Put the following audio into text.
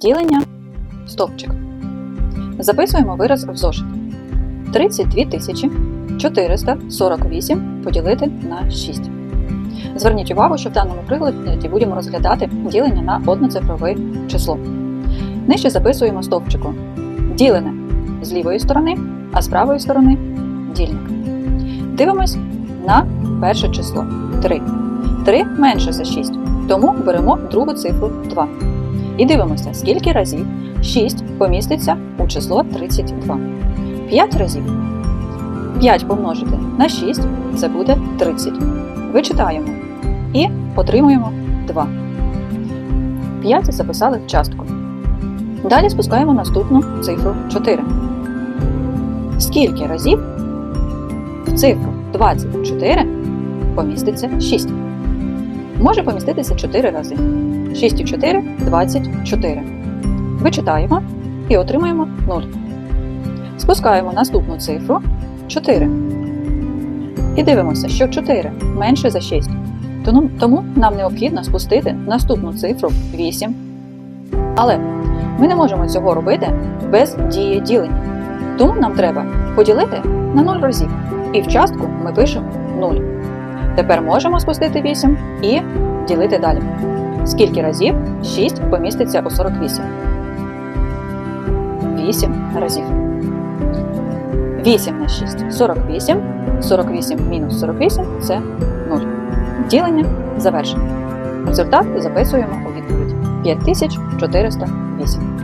Ділення стовпчик. Записуємо вираз в зошит. 32 тисячі 448 поділити на 6. Зверніть увагу, що в даному прикладі будемо розглядати ділення на одноцифрове число. Нижче записуємо стовпчиком. Ділене з лівої сторони, а з правої сторони дільник. Дивимось на перше число 3. 3 менше за 6, тому беремо другу цифру 2. І дивимося, скільки разів 6 поміститься у число 32. 5 разів. 5 помножити на 6 це буде 30. Вичитаємо і отримуємо 2. 5 записали в частку. Далі спускаємо наступну цифру 4. Скільки разів в цифру 24 поміститься 6? Може поміститися 4 рази. 6 і 4 – 24. Вичитаємо і отримаємо 0. Спускаємо наступну цифру 4. І дивимося, що 4 менше за 6. Тому- нам необхідно спустити наступну цифру 8. Але ми не можемо цього робити без дії ділення. Тому нам треба поділити на 0 разів. І в частку ми пишемо 0. Тепер можемо спустити 8 і ділити далі. Скільки разів 6 поміститься у 48? 8 разів. 8 на 6 48. 48 мінус 48 це 0. Ділення завершено. Результат записуємо у відповідь 5408.